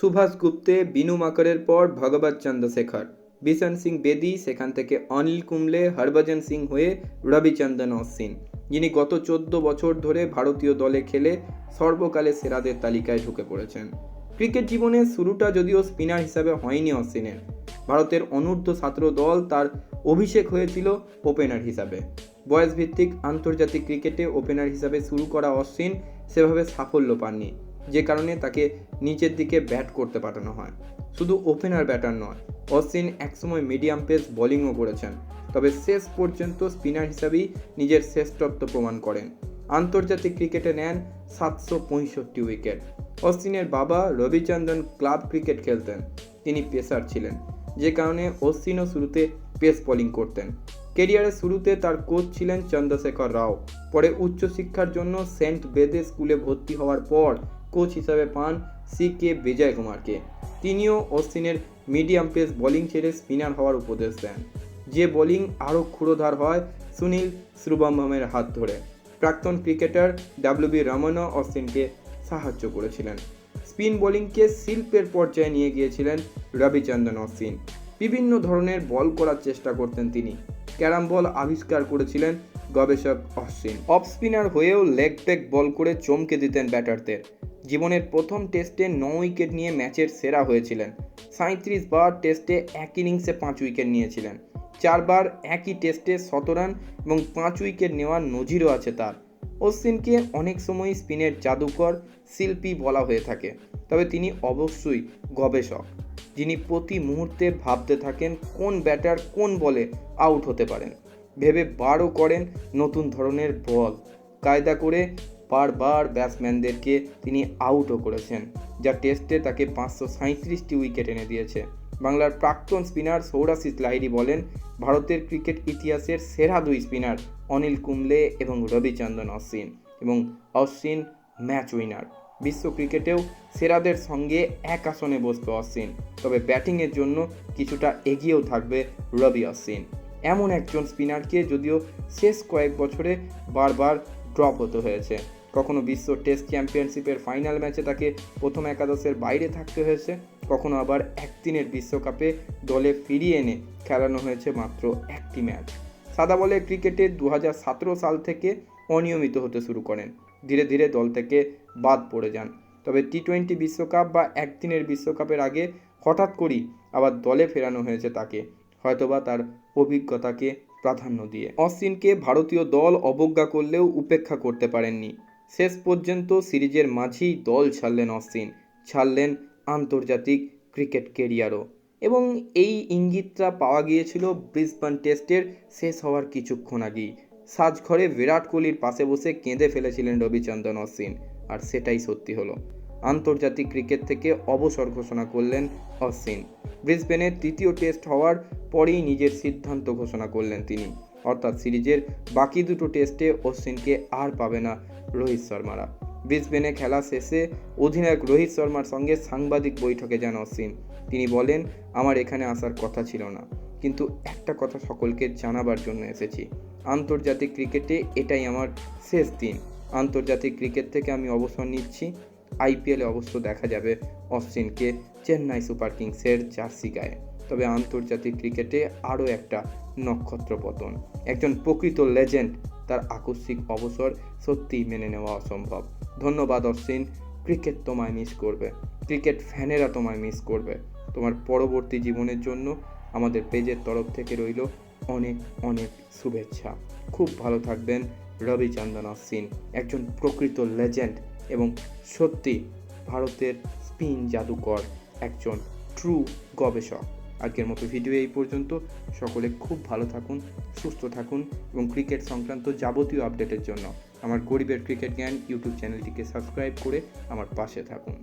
সুভাষ গুপ্তে, বিনু মাকরের পর ভগবত চন্দ্রশেখর বিশন সিং বেদি, সেখান থেকে অনিল কুম্বলে, হরভজন সিং হয়ে রবিচন্দ্রন অশ্বিন, যিনি গত চোদ্দ বছর ধরে ভারতীয় দলে খেলে সর্বকালে সেরাদের তালিকায় ঢুকে পড়েছেন। ক্রিকেট জীবনের শুরুটা যদিও স্পিনার হিসাবে হয়নি অশ্বিনের। ভারতের অনূর্ধ্ব ছাত্র দল তার অভিষেক হয়েছিল ওপেনার হিসাবে। বয়সভিত্তিক আন্তর্জাতিক ক্রিকেটে ওপেনার হিসাবে শুরু করা অশ্বিন সেভাবে সাফল্য পাননি। যে কারণে তাকে নিচের দিকে ব্যাট করতে পাঠানো হয়। শুধু ওপেনার ব্যাটার নয় অশ্বিন একসময় মিডিয়াম পেস বোলিংও করেছেন, তবে শেষ পর্যন্ত স্পিনার হিসাবেই নিজের শ্রেষ্ঠত্ব প্রমাণ করেন। আন্তর্জাতিক ক্রিকেটে নেন সাতশো পঁয়ষট্টি উইকেট। অশ্বিনের বাবা রবিচন্দ্রন ক্লাব ক্রিকেট খেলতেন, তিনি পেসার ছিলেন, যে কারণে অশ্বিনও শুরুতে পেস বোলিং করতেন। কেরিয়ারের শুরুতে তার কোচ ছিলেন চন্দ্রশেখর রাও, পরে উচ্চশিক্ষার জন্য সেন্ট বেদে স্কুলে ভর্তি হওয়ার পর কোচ হিসাবে পান সি কে বিজয় কুমারকে তিনিও অশ্বিনের মিডিয়াম পেস বোলিং ছেড়ে স্পিনার হওয়ার উপদেশ দেন। যে বোলিং আরও ক্ষুরোধার হয়, সুনীল শ্রুবম্ভমের হাত ধরে। প্রাক্তন ক্রিকেটার ডাব্লিউবি রমনও অশ্বিনকে সাহায্য করেছিলেন। স্পিন বোলিংকে শিল্পের পর্যায়ে নিয়ে গিয়েছিলেন রবিচন্দ্রন অশ্বিন বিভিন্ন ধরনের বল করার চেষ্টা করতেন তিনি। ক্যারাম বল আবিষ্কার করেছিলেন গবেষক অশ্বিন। অফ স্পিনার হয়েও লেগ ব্রেক বল করে চমকে দিতেন ব্যাটারদের। জীবনের প্রথম টেস্টে ন উইকেট নিয়ে ম্যাচের সেরা হয়েছিলেন। সাঁত্রিশ বার টেস্টে এক ইনিংসে পাঁচ উইকেট নিয়েছিলেন। চারবার একই টেস্টে শত রান এবং পাঁচ উইকেট নেওয়ার নজিরও আছে তার। অশ্বিনকে অনেক সময় স্পিনের জাদুকর শিল্পী বলা হয়ে থাকে, তবে তিনি অবশ্যই গবেষক, যিনি প্রতি মুহূর্তে ভাবতে থাকেন কোন ব্যাটার কোন বলে আউট হতে পারেন। ভেবে বারও করেন নতুন ধরনের বল। কায়দা করে বারবার ব্যাটসম্যানদেরকে তিনি আউটও করেছেন, যা টেস্টে তাকে পাঁচশো সাঁত্রিশটি উইকেট এনে দিয়েছে। বাংলার প্রাক্তন স্পিনার সৌরাশিস লাহিড়ি বলেন, ভারতের ক্রিকেট ইতিহাসের সেরা দুই স্পিনার অনিল কুম্বলে এবং রবিচন্দ্রন অশ্বিন এবং অশ্বিন ম্যাচ উইনার। বিশ্ব ক্রিকেটেও সেরাদের সঙ্গে এক আসনে বসবে অশ্বিন, তবে ব্যাটিংয়ের জন্য কিছুটা এগিয়েও থাকবে রবি অশ্বিন। এমন একজন স্পিনারকে যদিও শেষ কয়েক বছরে বারবার ড্রপ হতে হয়েছে। কখনো বিশ্ব টেস্ট চ্যাম্পিয়নশিপের ফাইনাল ম্যাচে তাকে প্রথম একাদশের বাইরে থাকতে হয়েছে, কখনো আবার একদিনের বিশ্বকাপে দলে ফিরিয়ে এনে খেলানো হয়েছে মাত্র একটি ম্যাচ। সাদা বলে ক্রিকেটে দু হাজার সতেরো সাল থেকে অনিয়মিত হতে শুরু করেন। ধীরে ধীরে দল থেকে বাদ পড়ে যান। তবে টি টোয়েন্টি বিশ্বকাপ বা একদিনের বিশ্বকাপের আগে হঠাৎ করেই আবার দলে ফেরানো হয়েছে তাকে। হয়তোবা তার অভিজ্ঞতাকে প্রাধান্য দিয়ে। অশ্বিনকে ভারতীয় দল অবজ্ঞা করলেও উপেক্ষা করতে পারেননি। শেষ পর্যন্ত সিরিজের মাঝেই দল ছাড়লেন অশ্বিন, ছাড়লেন আন্তর্জাতিক ক্রিকেট কেরিয়ারও। এবং এই ইঙ্গিতটা পাওয়া গিয়েছিল ব্রিসবান টেস্টের শেষ হওয়ার কিছুক্ষণ আগেই। সাজঘরে বিরাট কোহলির পাশে বসে কেঁদে ফেলেছিলেন রবিচন্দ্রন অশ্বিন, আর সেটাই সত্যি হলো। আন্তর্জাতিক ক্রিকেট থেকে অবসর ঘোষণা করলেন অশ্বিন ব্রিসবেনের তৃতীয় টেস্ট হওয়ার পরেই নিজের সিদ্ধান্ত ঘোষণা করলেন তিনি। অর্থাৎ সিরিজের বাকি দুটো টেস্টে অশ্বিনকে আর পাবে না রোহিত শর্মারা। ব্রিসবেনে খেলা শেষে অধিনায়ক রোহিত শর্মার সঙ্গে সাংবাদিক বৈঠকে যান অশ্বিন তিনি বলেন, আমার এখানে আসার কথা ছিল না, কিন্তু একটা কথা সকলকে জানাবার জন্য এসেছি। আন্তর্জাতিক ক্রিকেটে এটাই আমার শেষ দিন। আন্তর্জাতিক ক্রিকেট থেকে আমি অবসর নিচ্ছি আইপিএলে অবশ্য দেখা যাবে অশ্বিনকে চেন্নাই সুপার কিংসের জার্সি গায়ে। তবে আন্তর্জাতিক ক্রিকেটে আরও একটা নক্ষত্র পতন। একজন প্রকৃত লেজেন্ড, তার আকস্মিক অবসর সত্যিই মেনে নেওয়া অসম্ভব। ধন্যবাদ অশ্বিন ক্রিকেট তোমায় মিস করবে। ক্রিকেট ফ্যানেরা তোমায় মিস করবে। তোমার পরবর্তী জীবনের জন্য আমাদের পেজের তরফ থেকে রইল অনেক অনেক শুভেচ্ছা। খুব ভালো থাকবেন রবিচন্দন অশ্বিন একজন প্রকৃত লেজেন্ড। এবং সত্যি ভারতের স্পিন জাদুকর একজন ট্রু গবেষক। আজকের মতো ভিডিও এই পর্যন্ত। সকলে খুব ভালো থাকুন, সুস্থ থাকুন এবং ক্রিকেট সংক্রান্ত যাবতীয় আপডেটের জন্য আমার গরিবের ক্রিকেট জ্ঞান ইউটিউব চ্যানেলটিকে সাবস্ক্রাইব করে আমার পাশে থাকুন।